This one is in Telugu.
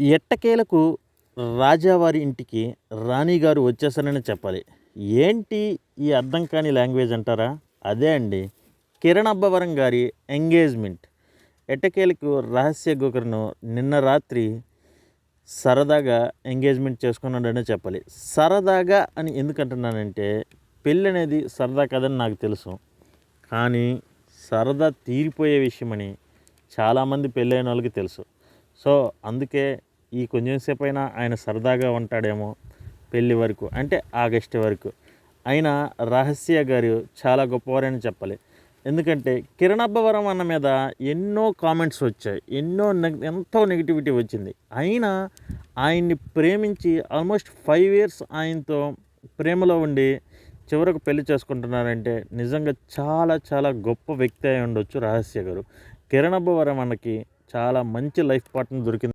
ఎట్టకేలకు రాజావారి ఇంటికి రాణిగారు వచ్చేసారని చెప్పాలి. ఏంటి ఈ అర్థం కాని లాంగ్వేజ్ అంటారా? అదే అండి. కిరణ్ అబ్బవరం గారి ఎంగేజ్మెంట్. ఎట్టకేలకు రహస్య గుకర్ను నిన్న రాత్రి సరదాగా ఎంగేజ్మెంట్ చేసుకున్నాడనే చెప్పాలి. సరదాగా అని ఎందుకంటున్నానంటే పెళ్ళి అనేది సరదా కదని నాకు తెలుసు. కానీ సరదా తీరిపోయే విషయమని చాలామంది పెళ్ళైన వాళ్ళకి తెలుసు. సో అందుకే ఈ కొంచెం సేపు అయినా ఆయన సరదాగా ఉంటాడేమో పెళ్ళి వరకు అంటే ఆగస్టు వరకు. అయినా రహస్య గారు చాలా గొప్పవారని చెప్పాలి. ఎందుకంటే కిరణబ్బవరం అన్న మీద ఎన్నో కామెంట్స్ వచ్చాయి. ఎన్నో ఎంతో నెగిటివిటీ వచ్చింది. అయినా ఆయన్ని ప్రేమించి ఆల్మోస్ట్ ఫైవ్ ఇయర్స్ ఆయనతో ప్రేమలో ఉండి చివరకు పెళ్ళి చేసుకుంటున్నారంటే నిజంగా చాలా చాలా గొప్ప వ్యక్తి అయి ఉండొచ్చు రహస్య గారు. కిరణబ్బవరం అన్నకి చాలా మంచి లైఫ్ పార్ట్నర్ దొరికింది.